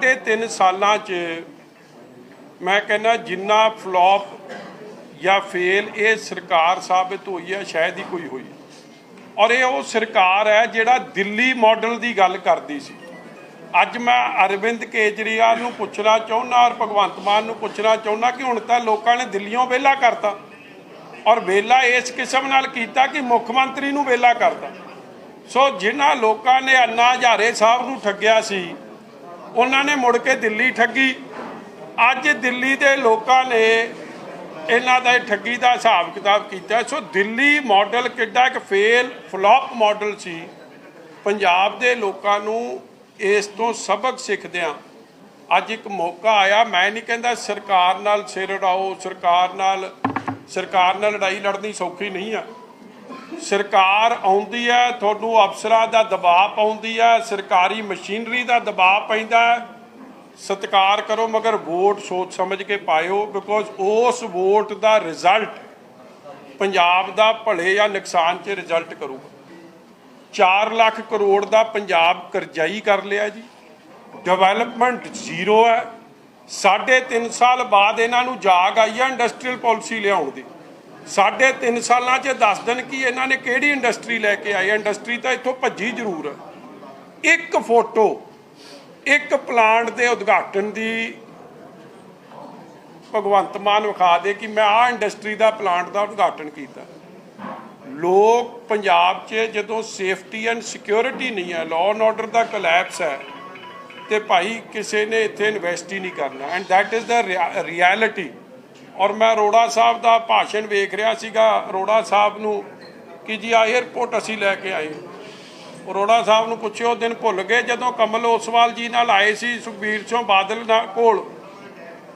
ਸਾਢੇ ਤਿੰਨ ਸਾਲਾਂ 'ਚ ਮੈਂ ਕਹਿੰਦਾ ਜਿੰਨਾ ਫਲॉप ਜਾਂ ਫੇਲ ਇਹ ਸਰਕਾਰ ਸਾਬਿਤ ਹੋਈ ਹੈ, ਸ਼ਾਇਦ ਹੀ ਕੋਈ ਹੋਈ। ਔਰ ਇਹ ਉਹ ਸਰਕਾਰ ਹੈ ਜਿਹੜਾ ਦਿੱਲੀ ਮਾਡਲ ਦੀ ਗੱਲ ਕਰਦੀ ਸੀ। ਅੱਜ ਮੈਂ ਅਰਵਿੰਦ ਕੇਜਰੀਵਾਲ ਨੂੰ ਪੁੱਛਣਾ ਚਾਹੁੰਦਾ ਔਰ ਭਗਵੰਤ ਮਾਨ ਨੂੰ ਪੁੱਛਣਾ ਚਾਹੁੰਦਾ ਕਿ ਹੁਣ ਤਾਂ ਲੋਕਾਂ ਨੇ ਦਿੱਲੀੋਂ ਵਿਹਲਾ ਕਰਤਾ। ਔਰ ਵਿਹਲਾ ਇਸ ਕਿਸਮ ਨਾਲ ਕੀਤਾ ਕਿ ਮੁੱਖ ਮੰਤਰੀ ਨੂੰ ਵਿਹਲਾ ਕਰਤਾ। ਸੋ ਜਿਨ੍ਹਾਂ ਲੋਕਾਂ ਨੇ ਅੰਨਾ ਹਜ਼ਾਰੇ ਸਾਹਿਬ ਨੂੰ ਠੱਗਿਆ ਸੀ ਉਹਨਾਂ ਨੇ ਮੁੜ ਕੇ ਦਿੱਲੀ ਠੱਗੀ। ਅੱਜ ਦਿੱਲੀ ਦੇ ਲੋਕਾਂ ਨੇ ਇਹਨਾਂ ਦਾ ਠੱਗੀ ਦਾ ਹਿਸਾਬ ਕਿਤਾਬ ਕੀਤਾ। ਸੋ ਦਿੱਲੀ ਮਾਡਲ ਕਿੱਡਾ ਇੱਕ ਫੇਲ ਫਲॉप ਮਾਡਲ ਸੀ। ਪੰਜਾਬ ਦੇ ਲੋਕਾਂ ਨੂੰ ਇਸ ਤੋਂ ਸਬਕ ਸਿੱਖਦਿਆਂ ਅੱਜ ਇੱਕ ਮੌਕਾ ਆਇਆ। ਮੈਂ ਨਹੀਂ ਕਹਿੰਦਾ ਸਰਕਾਰ ਨਾਲ ਸਿਰ ਉਡਾਓ, ਸਰਕਾਰ ਨਾਲ ਸਰਕਾਰ ਨਾਲ ਲੜਾਈ ਲੜਨੀ ਸੌਖੀ ਨਹੀਂ ਆ। ਸਰਕਾਰ ਆਉਂਦੀ ਹੈ, ਤੁਹਾਨੂੰ ਅਫਸਰਾਂ ਦਾ ਦਬਾਅ ਪਾਉਂਦੀ ਹੈ, ਸਰਕਾਰੀ ਮਸ਼ੀਨਰੀ ਦਾ ਦਬਾਅ ਪੈਂਦਾ ਹੈ। ਸਤਿਕਾਰ ਕਰੋ, ਮਗਰ ਵੋਟ ਸੋਚ ਸਮਝ ਕੇ ਪਾਇਓ ਬਿਕੋਜ਼ ਉਸ ਵੋਟ ਦਾ ਰਿਜ਼ਲਟ ਪੰਜਾਬ ਦਾ ਭਲੇ ਜਾਂ ਨੁਕਸਾਨ 'ਚ ਰਿਜ਼ਲਟ ਕਰੂਗਾ। 4 ਲੱਖ ਕਰੋੜ ਦਾ ਪੰਜਾਬ ਕਰਜ਼ਾਈ ਕਰ ਲਿਆ ਜੀ। ਡਿਵੈਲਪਮੈਂਟ ਜ਼ੀਰੋ ਹੈ। ਸਾਢੇ ਤਿੰਨ ਸਾਲ ਬਾਅਦ ਇਹਨਾਂ ਨੂੰ ਜਾਗ ਆਈ ਹੈ ਇੰਡਸਟਰੀਅਲ ਪਾਲਿਸੀ ਲਿਆਉਣ ਦੀ। ਸਾਢੇ ਤਿੰਨ ਸਾਲਾਂ 'ਚ ਦੱਸ ਦੇਣ ਕਿ ਇਹਨਾਂ ਨੇ ਕਿਹੜੀ ਇੰਡਸਟਰੀ ਲੈ ਕੇ ਆਈ ਇੰਡਸਟਰੀ ਤਾਂ ਇੱਥੋਂ ਭੱਜੀ ਜ਼ਰੂਰ। ਹੈ ਇੱਕ ਫੋਟੋ, ਇੱਕ ਪਲਾਂਟ ਦੇ ਉਦਘਾਟਨ ਦੀ ਭਗਵੰਤ ਮਾਨ ਵਿਖਾ ਦੇ ਕਿ ਮੈਂ ਆਹ ਇੰਡਸਟਰੀ ਦਾ ਪਲਾਂਟ ਦਾ ਉਦਘਾਟਨ ਕੀਤਾ। ਲੋਕ ਪੰਜਾਬ 'ਚ ਜਦੋਂ ਸੇਫਟੀ ਐਂਡ ਸਿਕਿਉਰਿਟੀ ਨਹੀਂ ਹੈ ਲਾਅ ਐਂਡ ਆਰਡਰ ਦਾ ਕੋਲੈਪਸ ਹੈ, ਤੇ ਭਾਈ ਕਿਸੇ ਨੇ ਇੱਥੇ ਇਨਵੈਸਟ ਹੀ ਨਹੀਂ ਕਰਨਾ। And that is the reality ਔਰ ਮੈਂ ਰੋੜਾ ਸਾਹਿਬ ਦਾ ਭਾਸ਼ਣ ਵੇਖ ਰਿਹਾ ਸੀਗਾ। ਰੋੜਾ ਸਾਹਿਬ ਨੂੰ ਕਿ ਜੀ ਆ 에어ਪੋਰਟ ਅਸੀਂ ਲੈ ਕੇ ਆਏ। ਰੋੜਾ ਸਾਹਿਬ ਨੂੰ ਪੁੱਛਿਓ ਦਿਨ ਭੁੱਲ ਗਏ ਜਦੋਂ ਕਮਲ ਓਸਵਾਲ ਜੀ ਨਾਲ ਆਏ ਸੀ ਸੁਖਬੀਰ ਸਿੰਘ ਬਾਦਲ ਨਾਲ ਕੋਲ।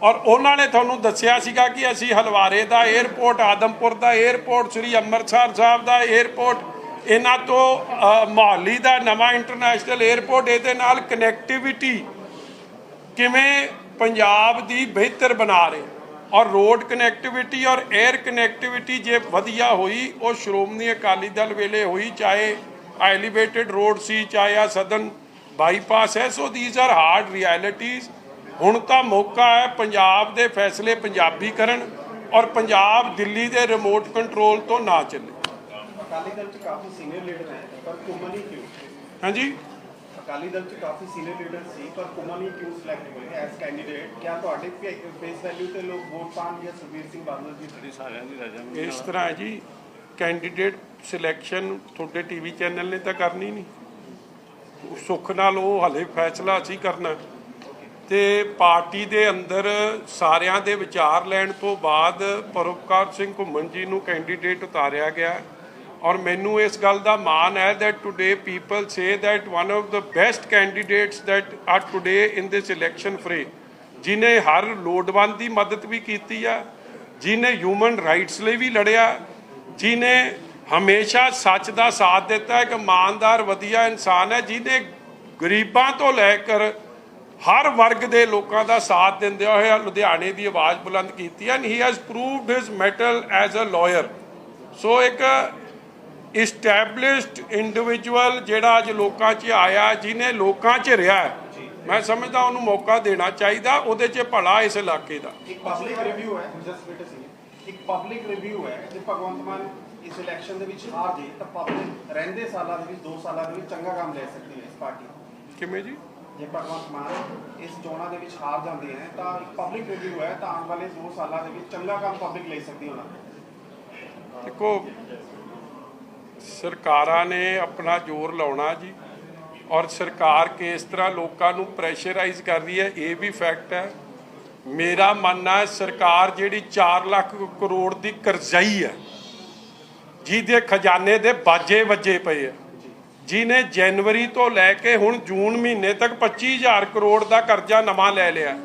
ਔਰ ਉਹਨਾਂ ਨੇ ਤੁਹਾਨੂੰ ਦੱਸਿਆ ਸੀਗਾ ਕਿ ਅਸੀਂ ਹਲਵਾਰੇ ਦਾ 에어ਪੋਰਟ ਆਦਮਪੁਰ ਦਾ 에어ਪੋਰਟ ਸ੍ਰੀ ਅੰਮ੍ਰਿਤਸਰ ਸਾਹਿਬ ਦਾ 에어ਪੋਰਟ ਇਹਨਾਂ ਤੋਂ ਮੋਹਾਲੀ ਦਾ ਨਵਾਂ ਇੰਟਰਨੈਸ਼ਨਲ 에어ਪੋਰਟ ਇਹਦੇ ਨਾਲ ਕਨੈਕਟੀਵਿਟੀ ਕਿਵੇਂ ਪੰਜਾਬ ਦੀ ਬਿਹਤਰ ਬਣਾ ਰਹੇ। ਔਰ ਰੋਡ ਕਨੈਕਟੀਵਿਟੀ ਔਰ 에ਅਰ ਕਨੈਕਟੀਵਿਟੀ ਜੇ ਵਧੀਆ ਹੋਈ ਉਹ ਸ਼੍ਰੋਮਣੀ ਅਕਾਲੀ ਦਲ ਵੇਲੇ ਹੋਈ ਚਾਹੇ ਐਲੀਵੇਟਡ ਰੋਡ ਸੀ ਚਾਹੇ ਆ ਸਦਨ ਬਾਈਪਾਸ ਹੈ so these are hard realities ਹੁਣ ਤਾਂ ਮੌਕਾ ਹੈ ਪੰਜਾਬ ਦੇ ਫੈਸਲੇ ਪੰਜਾਬੀ ਕਰਨ ਔਰ ਪੰਜਾਬ ਦਿੱਲੀ ਦੇ ਰਿਮੋਟ ਕੰਟਰੋਲ ਤੋਂ ਨਾ ਚੱਲੇ। ਅਕਾਲੀ ਦਲ ਚ ਕਾਫੀ ਸੀਨੀਅਰ ਲੀਡਰ ਹੈ ਪਰ ਘੁੰਮਣ ਕਿਉਂ? ਹਾਂਜੀ? ਅਕਾਲੀ ਦਲ ਚ ਕਾਫੀ ਸੀਨੀਅਰ ਲੀਡਰ ਸੀ ਪਰ ਘੁੰਮਣ ਹੀ ਕਿਉਂ ਸਿਲੈਕਟ ਹੋਏ ਐਸ ਕੈਂਡੀਡੇਟ ਕਿਆ ਤੁਹਾਡੇ ਫੇਸ ਵੈਲਿਊ ਤੇ ਲੋਕ ਵੋਟ ਪਾਣ ਜਾਂ ਸੁਖਬੀਰ ਸਿੰਘ ਬਾਦਲ ਜੀ? ਸਾਰਿਆਂ ਦੀ ਰਜਾ ਇਸ ਤਰ੍ਹਾਂ ਹੈ ਜੀ ਕੈਂਡੀਡੇਟ ਸਿਲੈਕਸ਼ਨ ਤੁਹਾਡੇ ਟੀਵੀ ਚੈਨਲ ਨੇ ਤਾਂ ਕਰਨੀ ਨਹੀਂ। ਸੁੱਖ ਨਾਲ ਉਹ ਹਲੇ ਫੈਸਲਾ ਅਸੀਂ ਕਰਨਾ। ਤੇ ਪਾਰਟੀ ਦੇ ਅੰਦਰ ਸਾਰਿਆਂ ਦੇ ਵਿਚਾਰ ਲੈਣ ਤੋਂ ਬਾਅਦ ਪਰਉਪਕਾਰ ਸਿੰਘ ਘੁੰਮਣ ਜੀ ਨੂੰ ਕੈਂਡੀਡੇਟ ਉਤਾਰਿਆ ਗਿਆ। ਔਰ ਮੈਨੂੰ ਇਸ ਗੱਲ ਦਾ ਮਾਣ ਹੈ that today people say that one of the best candidates that are today in this election fray ਜਿਨੇ ਹਰ ਲੋੜਵੰਦ ਦੀ ਮਦਦ ਵੀ ਕੀਤੀ ਆ ਜਿਨੇ ਹਿਊਮਨ ਰਾਈਟਸ ਲਈ ਵੀ ਲੜਿਆ ਜਿਨੇ ਹਮੇਸ਼ਾ ਸੱਚ ਦਾ ਸਾਥ ਦਿੱਤਾ ਇੱਕ ਇਮਾਨਦਾਰ ਵਧੀਆ ਇਨਸਾਨ ਹੈ ਜਿਹਨੇ ਗਰੀਬਾਂ ਤੋਂ ਲੈ ਕਰ ਹਰ ਵਰਗ ਦੇ ਲੋਕਾਂ ਦਾ ਸਾਥ ਦਿੰਦੇ ਹੋਏ ਲੁਧਿਆਣੇ ਦੀ ਆਵਾਜ਼ ਬੁਲੰਦ ਕੀਤੀ and he has proved his mettle as a liar so ਇੱਕ ਇਸਟੈਬਲਿਸ਼ਡ ਇੰਡੀਵਿਜੂਅਲ ਜਿਹੜਾ ਅੱਜ ਲੋਕਾਂ 'ਚ ਆਇਆ ਜਿਹਨੇ ਲੋਕਾਂ 'ਚ ਰਿਹਾ ਮੈਂ ਸਮਝਦਾ ਉਹਨੂੰ ਮੌਕਾ ਦੇਣਾ ਚਾਹੀਦਾ ਉਹਦੇ 'ਚ ਭਲਾ ਇਸ ਇਲਾਕੇ ਦਾ। ਇੱਕ ਪਬਲਿਕ ਰਿਵਿਊ ਹੈ ਜਸਟ ਵੇਟ ਸੀ ਇੱਕ ਪਬਲਿਕ ਰਿਵਿਊ ਹੈ ਜੇ ਭਗਵੰਤ ਮਾਨ ਇਸ ਇਲੈਕਸ਼ਨ ਦੇ ਵਿੱਚ ਹਾਰ ਜੇ ਤਾਂ ਪਬਲਿਕ ਰਹਿੰਦੇ ਸਾਲਾਂ ਦੇ ਵਿੱਚ 2 ਸਾਲਾਂ ਦੇ ਵਿੱਚ ਚੰਗਾ ਕੰਮ ਲੈ ਸਕਦੀ ਹੈ ਇਸ ਪਾਰਟੀ। ਕਿਵੇਂ ਜੀ? ਜੇ ਭਗਵੰਤ ਮਾਨ ਇਸ ਚੋਣਾਂ ਦੇ ਵਿੱਚ ਹਾਰ ਜਾਂਦੇ ਹੈ ਤਾਂ ਇੱਕ ਪਬਲਿਕ ਰਿਵਿਊ ਹੈ ਤਾਂ ਆਉਣ ਵਾਲੇ 2 ਸਾਲਾਂ ਦੇ ਵਿੱਚ ਚੰਗਾ ਕੰਮ ਪਬਲਿਕ ਲੈ ਸਕਦੀ ਦਾ ਦੇਖੋ ਸਰਕਾਰਾਂ ਨੇ ਆਪਣਾ ਜ਼ੋਰ ਲਾਉਣਾ ਜੀ ਔਰ ਸਰਕਾਰ ਕਿਸ ਤਰ੍ਹਾਂ ਲੋਕਾਂ ਨੂੰ ਪ੍ਰੈਸ਼ਰਾਈਜ਼ ਕਰ ਰਹੀ ਹੈ, ਇਹ ਵੀ ਫੈਕਟ ਹੈ। ਮੇਰਾ ਮੰਨਣਾ ਹੈ ਸਰਕਾਰ ਜਿਹੜੀ 4 ਲੱਖ ਕਰੋੜ ਦੀ ਕਰਜ਼ਾਈ ਹੈ, ਜਿਹਦੇ ਖਜ਼ਾਨੇ ਦੇ ਬਾਜੇ ਵੱਜੇ ਪਏ ਆ ਜਿਹਨੇ ਜਨਵਰੀ ਤੋਂ ਲੈ ਕੇ ਹੁਣ ਜੂਨ ਮਹੀਨੇ ਤੱਕ 25000 ਕਰੋੜ ਦਾ ਕਰਜ਼ਾ ਨਵਾਂ ਲੈ ਲਿਆ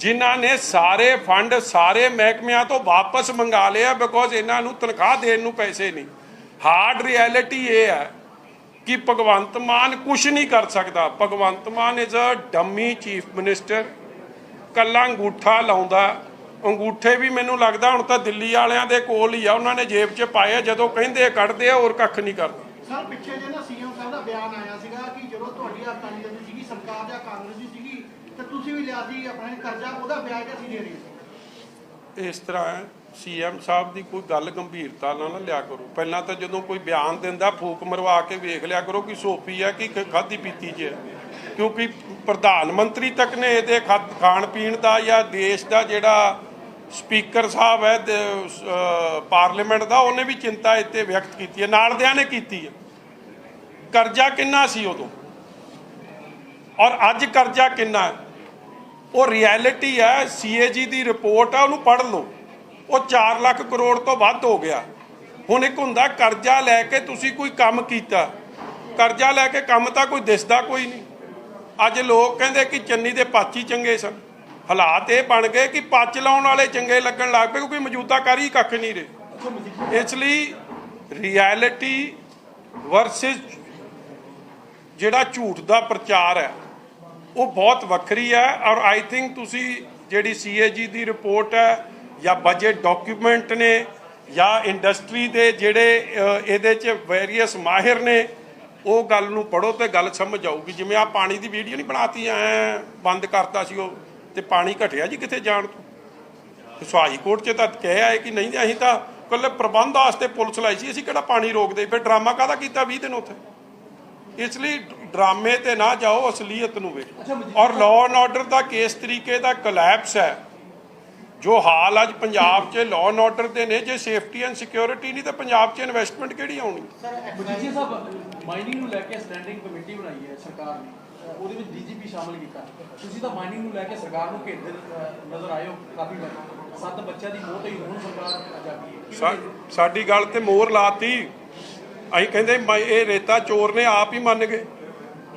ਜਿਨ੍ਹਾਂ ਨੇ ਸਾਰੇ ਫੰਡ ਸਾਰੇ ਮਹਿਕਮਿਆਂ ਤੋਂ ਵਾਪਸ ਮੰਗਾ ਲਿਆ ਬਿਕੋਜ਼ ਇਹਨਾਂ ਨੂੰ ਤਨਖਾਹ ਦੇਣ ਨੂੰ ਪੈਸੇ ਨਹੀਂ। ਹਾਰਡ ਰਿਐਲਿਟੀ ਇਹ ਹੈ ਕਿ ਭਗਵੰਤ ਮਾਨ ਕੁਝ ਨਹੀਂ ਕਰ ਸਕਦਾ। Bhagwant Mann is a dummy chief minister ਕੱਲਾ ਅੰਗੂਠਾ ਲਾਉਂਦਾ। ਅੰਗੂਠੇ ਵੀ ਮੈਨੂੰ ਲੱਗਦਾ ਹੁਣ ਤਾਂ ਦਿੱਲੀ ਵਾਲਿਆਂ ਦੇ ਕੋਲ ਹੀ ਆ। ਉਹਨਾਂ ਨੇ ਜੇਬ 'ਚ ਪਾਏ ਜਦੋਂ ਕਹਿੰਦੇ ਕੱਢਦੇ ਆ, ਹੋਰ ਕੱਖ ਨਹੀਂ ਕਰਦੇ ਸਰ, ਪਿੱਛੇ ਜੇ ਨਾ ਸੀਐਮ ਸਾਹਿਬ ਦਾ ਬਿਆਨ ਆਇਆ ਸੀਗਾ ਕਿ ਜਦੋਂ ਤੁਹਾਡੀ ਅਕਾਲੀ ਦਲ ਦੀ ਸੀਗੀ, ਸਰਕਾਰ ਜਾਂ ਕਾਂਗਰਸ ਦੀ ਸੀਗੀ, ਤੇ ਤੁਸੀਂ ਅਸੀਂ ਆਪਣਾ ਕਰਜ਼ਾ, ਉਹਦਾ ਵਿਆਜ ਅਸੀਂ ਦੇ ਰਹੇ ਹਾਂ ਇਸ ਤਰ੍ਹਾਂ ਹੈ ਸੀਐਮ ਸਾਹਿਬ ਦੀ ਕੋਈ ਗੱਲ ਗੰਭੀਰਤਾ ਨਾਲ ਨਾ ਲਿਆ ਕਰੋ। ਪਹਿਲਾਂ ਤਾਂ ਜਦੋਂ ਕੋਈ ਬਿਆਨ ਦਿੰਦਾ, ਫੂਕ ਮਰਵਾ ਕੇ ਵੇਖ ਲਿਆ ਕਰੋ ਕਿ ਸੋਫੀ ਹੈ ਕਿ ਖਾਦੀ ਪੀਤੀ ਜੇ। ਹੈ ਕਿਉਂਕਿ ਪ੍ਰਧਾਨ ਮੰਤਰੀ ਤੱਕ ਨੇ ਇਹਦੇ ਖਾ- ਖਾਣ ਪੀਣ ਦਾ ਜਾਂ ਦੇਸ਼ ਦਾ ਜਿਹੜਾ ਸਪੀਕਰ ਸਾਹਿਬ ਹੈ ਪਾਰਲੀਮੈਂਟ ਦਾ, ਉਹਨੇ ਵੀ ਚਿੰਤਾ ਇੱਥੇ ਵਿਅਕਤ ਕੀਤੀ ਹੈ। ਨਾਲਦਿਆਂ ਨੇ ਕੀਤੀ ਹੈ। ਕਰਜ਼ਾ ਕਿੰਨਾ ਸੀ ਉਦੋਂ? ਔਰ ਅੱਜ ਕਰਜ਼ਾ ਕਿੰਨਾ ਹੈ? ਉਹ ਰਿਐਲਿਟੀ ਹੈ ਸੀਏਜੀ ਦੀ ਰਿਪੋਰਟ ਹੈ ਉਹਨੂੰ ਪੜ੍ਹ ਲਓ। ਉਹ 4 ਲੱਖ ਕਰੋੜ ਤੋਂ ਵੱਧ ਹੋ ਗਿਆ। ਹੁਣ ਇੱਕ ਹੁੰਦਾ, ਕਰਜ਼ਾ ਲੈ ਕੇ ਤੁਸੀਂ ਕੋਈ ਕੰਮ ਕੀਤਾ। ਕਰਜ਼ਾ ਲੈ ਕੇ ਕੰਮ ਤਾਂ ਕੋਈ ਦਿਸਦਾ ਕੋਈ ਨਹੀਂ। ਅੱਜ ਲੋਕ ਕਹਿੰਦੇ ਕਿ ਚੰਨੀ ਦੇ ਪੱਚ ਹੀ ਚੰਗੇ ਸਨ। ਹਾਲਾਤ ਇਹ ਬਣ ਗਏ ਕਿ ਪੱਚ ਲਾਉਣ ਵਾਲੇ ਚੰਗੇ ਲੱਗਣ ਲੱਗ ਪਏ, ਕਿਉਂਕਿ ਮੌਜੂਦਾ ਕਰ ਹੀ ਕੱਖ ਨਹੀਂ ਰਹੇ। ਇਸ ਲਈ ਰਿਐਲਿਟੀ ਵਰਸਸ ਜਿਹੜਾ ਝੂਠ ਦਾ ਪ੍ਰਚਾਰ ਹੈ ਉਹ ਬਹੁਤ ਵੱਖਰੀ ਹੈ ਔਰ ਆਈ ਥਿੰਕ ਤੁਸੀਂ ਜਿਹੜੀ ਸੀਏਜੀ ਦੀ ਰਿਪੋਰਟ ਹੈ ਜਾਂ ਬਜਟ ਡਾਕੂਮੈਂਟ ਨੇ ਜਾਂ ਇੰਡਸਟਰੀ ਦੇ ਜਿਹੜੇ ਇਹਦੇ 'ਚ ਵੇਰੀਅਸ ਮਾਹਿਰ ਨੇ, ਉਹ ਗੱਲ ਨੂੰ ਪੜੋ ਤੇ ਗੱਲ ਸਮਝ ਆਊਗੀ। ਜਿਵੇਂ ਆ ਪਾਣੀ ਦੀ ਵੀਡੀਓ ਨਹੀਂ ਬਣਾਤੀ, ਐ ਬੰਦ ਕਰਤਾ ਸੀ ਉਹ ਤੇ ਪਾਣੀ ਘਟਿਆ ਜੀ ਕਿੱਥੇ ਜਾਣ ਤੋਂ? ਸੁਹਾਈ ਕੋਰਟ 'ਚ ਤਾਂ ਕਿਹਾ ਹੈ ਕਿ ਨਹੀਂ, ਅਸੀਂ ਤਾਂ ਕੱਲੇ ਪ੍ਰਬੰਧ ਵਾਸਤੇ ਪੁਲਿਸ ਲਾਈ ਸੀ, ਅਸੀਂ ਕਿਹੜਾ ਪਾਣੀ ਰੋਕਦੇ? ਫਿਰ ਡਰਾਮਾ ਕਾਹਦਾ ਕੀਤਾ 20 ਦਿਨ ਉੱਥੇ? ਇਸ ਲਈ ਡਰਾਮੇ ਤੇ ਨਾ ਜਾਓ ਅਸਲੀਅਤ ਨੂੰ ਵੇਖੋ। ਔਰ ਲਾਅ ਐਂਡ ਆਰਡਰ ਦਾ ਕੇਸ ਤਰੀਕੇ ਦਾ ਕੋਲੈਪਸ ਹੈ। ਜੋ ਹਾਲ ਅੱਜ ਪੰਜਾਬ 'ਚ ਲਾਅ ਐਂਡ ਆਰਡਰ ਦੇ ਨੇ ਜੇ ਸੇਫਟੀ ਐਂਡ ਸਿਕਿਉਰਿਟੀ ਨਹੀਂ ਤਾਂ ਪੰਜਾਬ 'ਚ ਇਨਵੈਸਟਮੈਂਟ ਕਿਹੜੀ ਆਉਣੀ? ਮਜੀਠੀਆ ਸਾਹਿਬ ਮਾਈਨਿੰਗ ਨੂੰ ਲੈ ਕੇ ਸਟੈਂਡਿੰਗ ਕਮੇਟੀ ਬਣਾਈ ਹੈ ਸਰਕਾਰ ਨੇ। ਉਹਦੇ ਵਿੱਚ ਡੀਜੀਪੀ ਸ਼ਾਮਲ ਕੀਤਾ। ਤੁਸੀਂ ਤਾਂ ਮਾਈਨਿੰਗ ਨੂੰ ਲੈ ਕੇ ਸਰਕਾਰ ਨੂੰ ਘੇਰਦੇ ਨਜ਼ਰ ਹੋ ਕਾਫੀ ਵਾਰ। ਸੱਤ ਬੱਚਿਆਂ ਦੀ ਮੌਤ ਹੋਈ ਹੁਣ ਸਰਕਾਰ ਜਾਗੀ ਹੈ। ਸਾ- ਸਾਡੀ ਗੱਲ ਤੇ ਮੋਹਰ ਲਾਤੀ। ਅਸੀਂ ਕਹਿੰਦੇ ਇਹ ਰੇਤਾ ਚੋਰ ਨੇ ਆਪ ਹੀ ਮੰਨ ਗਏ।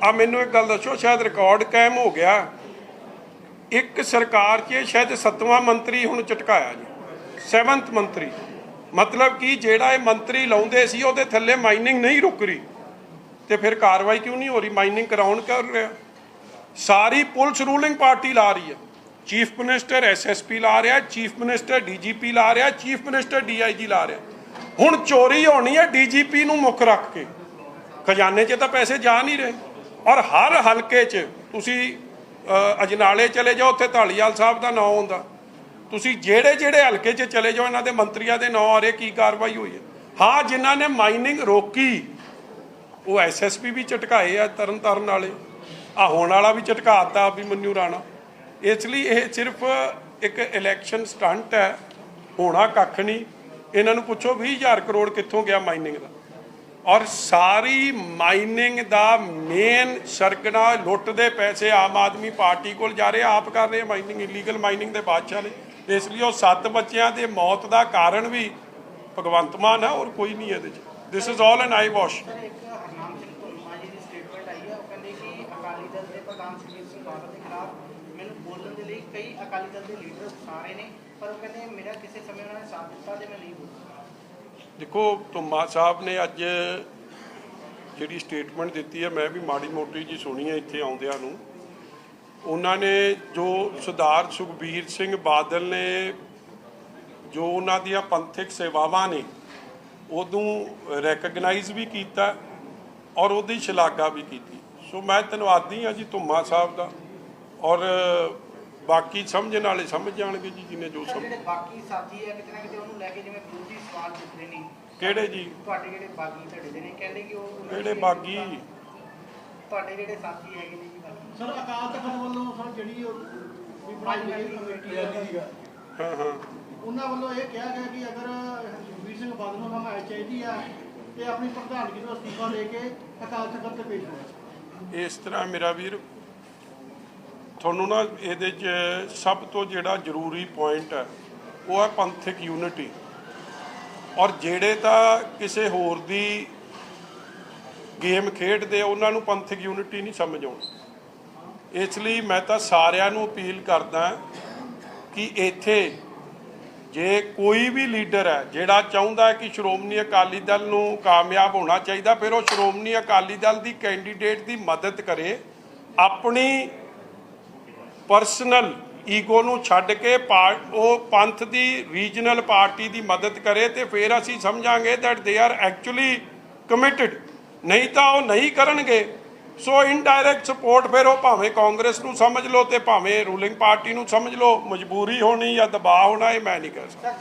ਆ ਮੈਨੂੰ ਇੱਕ ਗੱਲ ਦੱਸੋ, ਸ਼ਾਇਦ ਰਿਕਾਰਡ ਕਾਇਮ ਹੋ ਗਿਆ। ਇੱਕ ਸਰਕਾਰ 'ਚ ਸ਼ਾਇਦ ਸੱਤਵਾਂ ਮੰਤਰੀ ਹੁਣ ਚਟਕਾਇਆ ਜੀ ਸੈਵੰਥ ਮੰਤਰੀ। ਮਤਲਬ ਕਿ ਜਿਹੜਾ ਇਹ ਮੰਤਰੀ ਲਾਉਂਦੇ ਸੀ, ਉਹਦੇ ਥੱਲੇ ਮਾਈਨਿੰਗ ਨਹੀਂ ਰੁਕ ਰਹੀ। ਤੇ ਫਿਰ ਕਾਰਵਾਈ ਕਿਉਂ ਨਹੀਂ ਹੋ ਰਹੀ? ਮਾਈਨਿੰਗ ਕਰਾਉਣ ਕਰ ਰਿਹਾ। ਸਾਰੀ ਪੁਲਿਸ ਰੂਲਿੰਗ ਪਾਰਟੀ ਲਾ ਰਹੀ ਹੈ। ਚੀਫ ਮਿਨਿਸਟਰ ਐਸਐਸਪੀ ਲਾ ਰਿਹਾ, ਚੀਫ ਮਿਨਿਸਟਰ ਡੀਜੀਪੀ ਲਾ ਰਿਹਾ, ਚੀਫ ਮਿਨਿਸਟਰ ਡੀਆਈਜੀ ਲਾ ਰਿਹਾ। ਹੁਣ ਚੋਰੀ ਹੋਣੀ ਹੈ ਡੀਜੀਪੀ ਨੂੰ ਮੁੱਖ ਰੱਖ ਕੇ। ਖਜ਼ਾਨੇ 'ਚ ਤਾਂ ਪੈਸੇ ਜਾ ਨਹੀਂ ਰਹੇ। ਔਰ ਹਰ ਹਲਕੇ 'ਚ ਤੁਸੀਂ ਅਜਨਾਲੇ ਚਲੇ ਜਾਓ, ਉੱਥੇ ਢਾਲੀਵਾਲ ਸਾਹਿਬ ਦਾ ਨਾਂ ਆਉਂਦਾ ਤੁਸੀਂ ਜਿਹੜੇ ਜਿਹੜੇ ਹਲਕੇ 'ਚ ਚਲੇ ਜਾਓ, ਇਹਨਾਂ ਦੇ ਮੰਤਰੀਆਂ ਦੇ ਨਾਂ ਆ ਰਹੇ ਕੀ ਕਾਰਵਾਈ ਹੋਈ ਹੈ। ਹਾਂ, ਜਿਨ੍ਹਾਂ ਨੇ ਮਾਈਨਿੰਗ ਰੋਕੀ, ਉਹ ਐਸਐਸਪੀ ਵੀ ਝਟਕਾਏ ਆ ਤਰਨ ਤਾਰਨ ਵਾਲੇ। ਆ ਹੋਣ ਵਾਲਾ ਵੀ ਝਟਕਾਤਾ ਅਭਿਮਨਿਊ ਰਾਣਾ। ਇਸ ਲਈ ਇਹ ਸਿਰਫ ਇੱਕ ਇਲੈਕਸ਼ਨ ਸਟੰਟ ਹੈ, ਹੋਣਾ ਕੱਖ ਨਹੀਂ। ਇਹਨਾਂ ਨੂੰ ਪੁੱਛੋ 20000 ਕਰੋੜ ਕਿੱਥੋਂ ਗਿਆ ਮਾਈਨਿੰਗ ਦਾ। ਔਰ ਸਾਰੀ ਮਾਈਨਿੰਗ ਦਾ ਮੇਨ ਸਰਗਨਾ ਲੁੱਟ ਦੇ ਪੈਸੇ ਆਮ ਆਦਮੀ ਪਾਰਟੀ ਕੋਲ ਜਾ ਰਹੇ, ਆਪ ਕਰ ਰਹੇ ਮਾਈਨਿੰਗ ਇਲੀਗਲ ਮਾਈਨਿੰਗ ਦੇ ਬਾਦਸ਼ਾਹ ਨੇ। ਇਸ ਲਈ ਉਹ ਸੱਤ ਬੱਚਿਆਂ ਦੇ ਮੌਤ ਦਾ ਕਾਰਨ ਵੀ ਭਗਵੰਤ ਮਾਨ ਹੈ ਔਰ ਕੋਈ ਨਹੀਂ ਇਹਦੇ 'ਚ। This is all an eyewash Akali Dal ਦੇ ਲੀਡਰ ਉਕਸਾ ਨੇ, ਪਰ ਉਹ ਕਹਿੰਦੇ ਮੇਰਾ ਕਿਸੇ ਸਮੇਂ ਉਹਨਾਂ ਨੇ ਸਾਥ ਦਿੱਤਾ ਤੇ ਮੈਂ ਨਹੀਂ ਬੋਲਿਆ। ਦੇਖੋ, ਧੁੰਮਾ ਸਾਹਿਬ ਨੇ ਅੱਜ ਜਿਹੜੀ ਸਟੇਟਮੈਂਟ ਦਿੱਤੀ ਹੈ, ਮੈਂ ਵੀ ਮਾੜੀ ਮੋਟੀ ਜੀ ਸੁਣੀ ਹੈ ਇੱਥੇ ਆਉਂਦਿਆਂ ਨੂੰ। ਉਹਨਾਂ ਨੇ ਜੋ ਸਰਦਾਰ ਸੁਖਬੀਰ ਸਿੰਘ ਬਾਦਲ ਨੇ ਜੋ ਉਹਨਾਂ ਦੀਆਂ ਪੰਥਕ ਸੇਵਾਵਾਂ ਨੇ, ਉਹਨੂੰ ਰੈਕਗਨਾਈਜ਼ ਵੀ ਕੀਤਾ ਔਰ ਉਹਦੀ ਸ਼ਲਾਘਾ ਵੀ ਕੀਤੀ। ਸੋ ਮੈਂ ਧੰਨਵਾਦੀ ਹਾਂ ਜੀ ਧੁੰਮਾ ਸਾਹਿਬ ਦਾ ਔਰ ਬਾਕੀ ਸਮਝਣ ਵਾਲੇ ਸਮਝ ਜਾਣਗੇ ਜੀ ਜਿਹਨੇ ਜੋ ਸਮਝ ਜਿਹੜੇ ਬਾਕੀ ਸਾਥੀ ਹੈ ਕਿਤੇ ਨਾ ਕਿਤੇ ਉਹਨੂੰ ਲੈ ਕੇ ਜਿਵੇਂ ਵਿਰੋਧੀ ਸਵਾਲ ਚੁੱਕਦੇ ਨੇ। ਕਿਹੜੇ ਜੀ? ਤੁਹਾਡੇ ਜਿਹੜੇ ਬਾਗੀ ਧੜੇ ਦੇ ਨੇ ਕਹਿੰਦੇ ਕਿ ਉਹ ਕਿਹੜੇ ਬਾਗੀ? ਤੁਹਾਡੇ ਜਿਹੜੇ ਸਾਥੀ ਹੈਗੇ ਨੇ ਜੀ ਬਾਗੀ। ਸਰ ਅਕਾਲ ਤਖਤ ਵੱਲੋਂ ਸਰ ਜਿਹੜੀ ਉਹ ਵੀ ਬਣਾਈ ਗਈ ਕਮੇਟੀ ਹੈ ਹਾਂ ਹਾਂ। ਉਹਨਾਂ ਵੱਲੋਂ ਇਹ ਕਿਹਾ ਗਿਆ ਕਿ ਅਗਰ ਸੁਖਬੀਰ ਸਿੰਘ ਬਾਦਲ ਨੂੰ ਹਮਾਇਤ ਚਾਹੀਦੀ ਆ ਤੇ ਆਪਣੀ ਪ੍ਰਧਾਨਗੀ ਤੋਂ ਅਸਤੀਫਾ ਦੇ ਕੇ ਅਕਾਲ ਤਖਤ ਤੇ ਪੇਸ਼ ਹੋਣਾ ਇਸ ਤਰ੍ਹਾਂ ਮੇਰਾ ਵੀਰ ਤੁਹਾਨੂੰ ਨਾ ਇਹਦੇ 'ਚ ਸਭ ਤੋਂ ਜਿਹੜਾ ਜ਼ਰੂਰੀ ਪੁਆਇੰਟ ਹੈ ਉਹ ਹੈ ਪੰਥਕ ਯੂਨਿਟੀ ਔਰ ਜਿਹੜੇ ਤਾਂ ਕਿਸੇ ਹੋਰ ਦੀ ਗੇਮ ਖੇਡਦੇ ਆ, ਉਹਨਾਂ ਨੂੰ ਪੰਥਕ ਯੂਨਿਟੀ ਨਹੀਂ ਸਮਝ ਆਉਣੀ ਇਸ ਲਈ ਮੈਂ ਤਾਂ ਸਾਰਿਆਂ ਨੂੰ ਅਪੀਲ ਕਰਦਾ ਕਿ ਇੱਥੇ ਜੇ ਕੋਈ ਵੀ ਲੀਡਰ ਹੈ ਜਿਹੜਾ ਚਾਹੁੰਦਾ ਹੈ ਕਿ ਸ਼੍ਰੋਮਣੀ ਅਕਾਲੀ ਦਲ ਨੂੰ ਕਾਮਯਾਬ ਹੋਣਾ ਚਾਹੀਦਾ ਫਿਰ ਉਹ ਸ਼੍ਰੋਮਣੀ ਅਕਾਲੀ ਦਲ ਦੀ ਕੈਂਡੀਡੇਟ ਦੀ ਮਦਦ ਕਰੇ ਆਪਣੀ ਪਰਸਨਲ ਈਗੋ ਨੂੰ ਛੱਡ ਕੇ ਪਾ- ਉਹ ਪੰਥ ਦੀ ਰੀਜਨਲ ਪਾਰਟੀ ਦੀ ਮਦਦ ਕਰੇ ਤੇ ਫਿਰ ਅਸੀਂ ਸਮਝਾਂਗੇ that they are actually committed ਨਹੀਂ ਤਾਂ ਉਹ ਨਹੀਂ ਕਰਨਗੇ। ਸੋ ਇਨਡਾਇਰੈਕਟ ਸਪੋਰਟ ਫਿਰ ਉਹ ਭਾਵੇਂ ਕਾਂਗਰਸ ਨੂੰ ਸਮਝ ਲਓ ਤੇ ਭਾਵੇਂ ਰੂਲਿੰਗ ਪਾਰਟੀ ਨੂੰ ਸਮਝ ਲਓ। ਮਜਬੂਰੀ ਹੋਣੀ ਜਾਂ ਦਬਾਅ ਹੋਣਾ, ਇਹ ਮੈਂ ਨਹੀਂ ਕਹਿ ਸਕਦਾ।